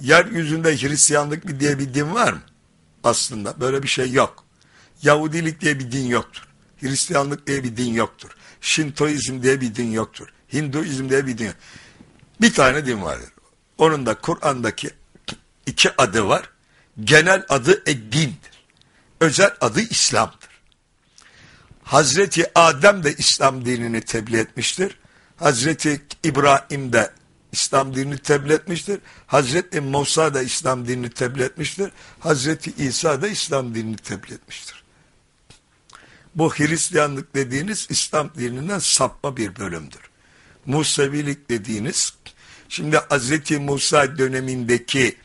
yeryüzünde Hristiyanlık diye bir din var mı? Aslında böyle bir şey yok. Yahudilik diye bir din yoktur. Hristiyanlık diye bir din yoktur. Şintoizm diye bir din yoktur. Hinduizm diye bir din yok. Bir tane din vardır. Onun da Kur'an'daki iki adı var. Genel adı Eddin'dir. Özel adı İslam'dır. Hazreti Adem de İslam dinini tebliğ etmiştir. Hazreti İbrahim de İslam dinini tebliğ etmiştir. Hazreti Musa da İslam dinini tebliğ etmiştir. Hazreti İsa da İslam dinini tebliğ etmiştir. Bu Hristiyanlık dediğiniz İslam dininden sapma bir bölümdür. Musevilik dediğiniz, şimdi Hazreti Musa dönemindeki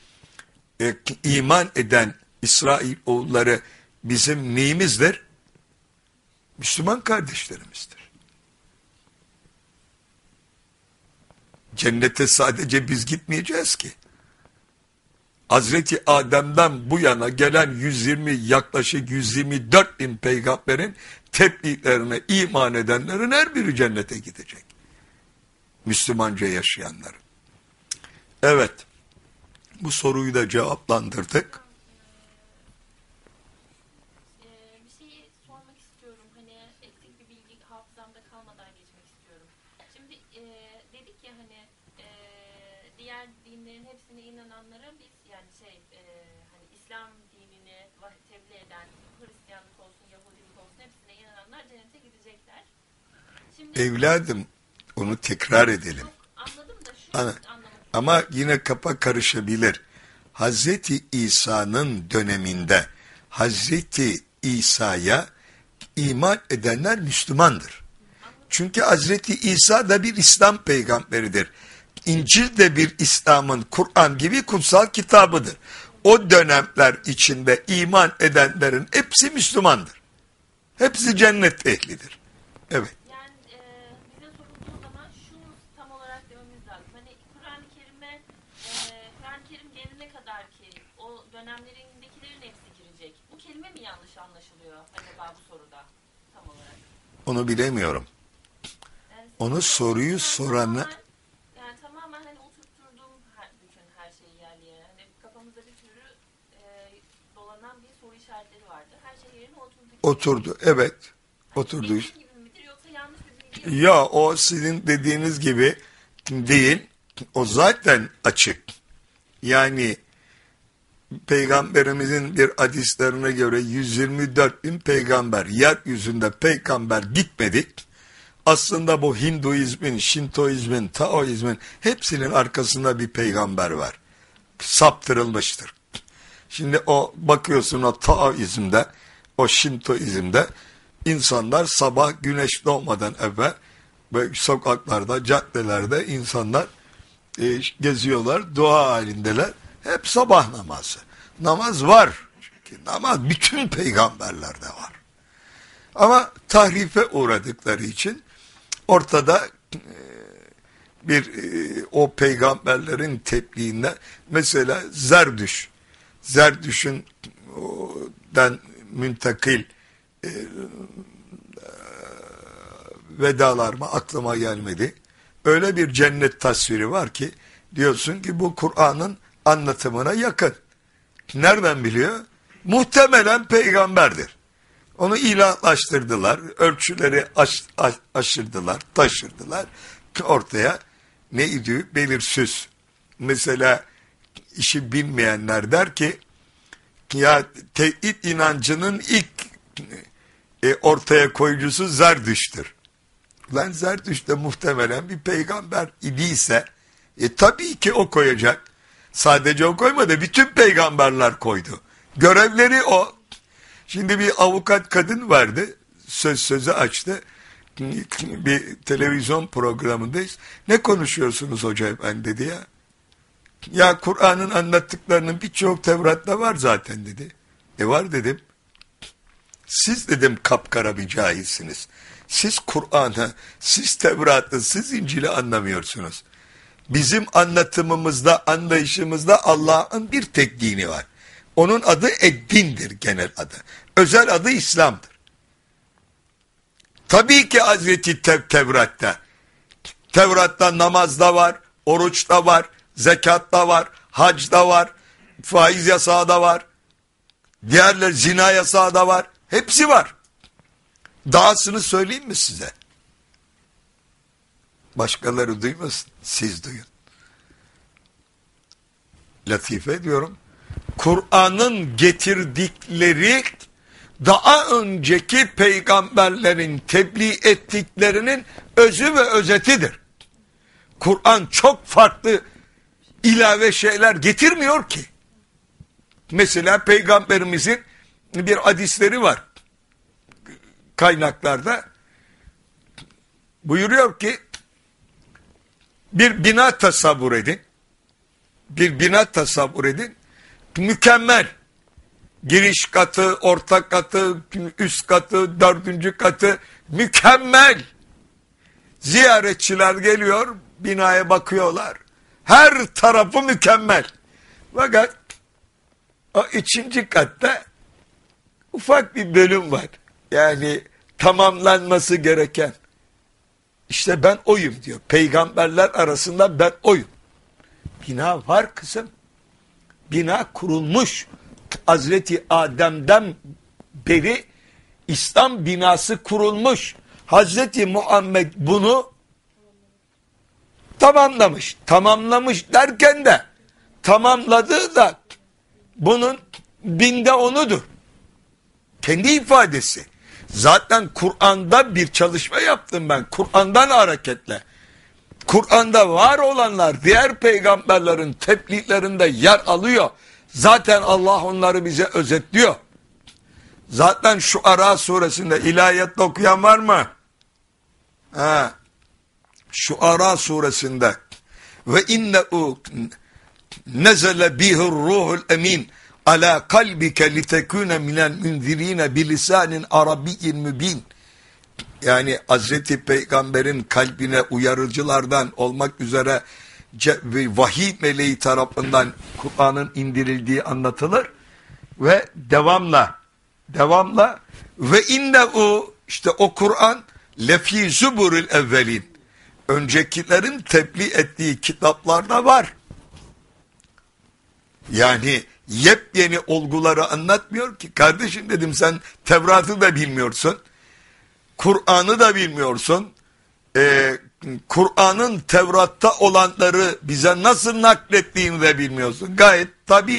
e, iman eden İsrail oğulları bizim neyimizdir? Müslüman kardeşlerimizdir. Cennete sadece biz gitmeyeceğiz ki. Hazreti Adem'den bu yana gelen 120 yaklaşık 124 bin peygamberin tebliğlerine iman edenlerin her biri cennete gidecek. Müslümanca yaşayanların. Evet. Bu soruyu da cevaplandırdık. Ee, bir şeyi sormak istiyorum. Hani eksik bir bilgi hafızamda kalmadan geçmek istiyorum. Şimdi e, dedik ya hani e, diğer dinlerin hepsine inananlara biz yani şey e, hani İslam dinini tebliğ eden Hristiyanlık olsun, Yahudilik olsun hepsine inananlar cennete gidecekler. Şimdi Evladım onu tekrar edelim. Anladım da şu Ana- Ama yine kafa karışabilir. Hazreti İsa'nın döneminde Hazreti İsa'ya iman edenler Müslümandır. Çünkü Hazreti İsa da bir İslam peygamberidir. İncil de bir İslam'ın Kur'an gibi kutsal kitabıdır. O dönemler içinde iman edenlerin hepsi Müslümandır. Hepsi cennet ehlidir. Evet. Yani e, bize zaman şunu tam olarak lazım. Hani Kur'an-ı Kerim'e e, Kur'an-ı Kerim gelene kadar ki o dönemlerindekilerin hepsi girecek. Bu kelime mi yanlış anlaşılıyor acaba bu soruda tam olarak? Onu bilemiyorum. Yani Onu soruyu yani sorana- tamamen- yani tamamen hani oturtturduğum her, bütün her şeyi yerli yere. Hani kafamızda bir sürü e, dolanan bir soru işaretleri vardı. Her şey yerine oturdu. gibi. Oturdu. Evet. Oturdu. Ya o sizin dediğiniz gibi değil. O zaten açık. Yani peygamberimizin bir hadislerine göre 124 bin peygamber yeryüzünde peygamber gitmedik. Aslında bu Hinduizmin, Şintoizmin, Taoizmin hepsinin arkasında bir peygamber var. Saptırılmıştır. Şimdi o bakıyorsun o Taoizm'de, o Şintoizm'de insanlar sabah güneş doğmadan evvel böyle sokaklarda, caddelerde insanlar e, geziyorlar, dua halindeler. Hep sabah namazı. Namaz var. Çünkü namaz bütün peygamberlerde var. Ama tahrife uğradıkları için ortada e, bir e, o peygamberlerin tebliğinde mesela Zerdüş Zerdüş'ün o den müntakil e, vedalar mı aklıma gelmedi. Öyle bir cennet tasviri var ki diyorsun ki bu Kur'an'ın anlatımına yakın. Nereden biliyor? Muhtemelen peygamberdir. Onu ilahlaştırdılar, ölçüleri aş, aş, aşırdılar, taşırdılar ortaya neydi belirsiz. Mesela işi bilmeyenler der ki ya tevhid inancının ilk e, ortaya koyucusu Zerdüş'tür. Lan Zerdüş de muhtemelen bir peygamber idiyse e, tabii ki o koyacak. Sadece o koymadı bütün peygamberler koydu. Görevleri o. Şimdi bir avukat kadın vardı. Söz sözü açtı. Bir televizyon programındayız. Ne konuşuyorsunuz hoca efendi dedi ya. Ya Kur'an'ın anlattıklarının birçok Tevrat'ta var zaten dedi. E var dedim. Siz dedim kapkara bir cahilsiniz. Siz Kur'an'ı, siz Tevrat'ı, siz İncil'i anlamıyorsunuz. Bizim anlatımımızda, anlayışımızda Allah'ın bir tek dini var. Onun adı Eddin'dir genel adı. Özel adı İslam'dır. Tabii ki Hazreti Tev Tevrat'ta. Tevrat'ta namaz da var, oruç da var, zekat da var, Hacda var. Faiz yasağı da var. Diğerler zina yasağı da var. Hepsi var. Dahasını söyleyeyim mi size? Başkaları duymasın. Siz duyun. Latife diyorum. Kur'an'ın getirdikleri daha önceki peygamberlerin tebliğ ettiklerinin özü ve özetidir. Kur'an çok farklı ilave şeyler getirmiyor ki. Mesela peygamberimizin bir hadisleri var kaynaklarda. Buyuruyor ki bir bina tasavvur edin. Bir bina tasavvur edin. Mükemmel. Giriş katı, orta katı, üst katı, dördüncü katı mükemmel. Ziyaretçiler geliyor, binaya bakıyorlar. Her tarafı mükemmel. Fakat o üçüncü katta ufak bir bölüm var. Yani tamamlanması gereken. İşte ben oyum diyor. Peygamberler arasında ben oyum. Bina var kızım. Bina kurulmuş. Hazreti Adem'den beri İslam binası kurulmuş. Hazreti Muhammed bunu tamamlamış. Tamamlamış derken de tamamladığı da bunun binde onudur. Kendi ifadesi. Zaten Kur'an'da bir çalışma yaptım ben. Kur'an'dan hareketle. Kur'an'da var olanlar diğer peygamberlerin tebliğlerinde yer alıyor. Zaten Allah onları bize özetliyor. Zaten şu Ara suresinde ilahiyatla okuyan var mı? Ha. Şu Ara suresinde ve innehu nezele bihir ruhul emin ala kalbike litekune minel münzirine bilisanin arabiyyin mübin. Yani Hazreti Peygamber'in kalbine uyarıcılardan olmak üzere vahiy meleği tarafından Kur'an'ın indirildiği anlatılır ve devamla devamla ve innehu işte o Kur'an lefi zuburil evvelin öncekilerin tebliğ ettiği kitaplarda var. Yani yepyeni olguları anlatmıyor ki. Kardeşim dedim sen Tevrat'ı da bilmiyorsun. Kur'an'ı da bilmiyorsun. Ee, Kur'an'ın Tevrat'ta olanları bize nasıl naklettiğini de bilmiyorsun. Gayet tabii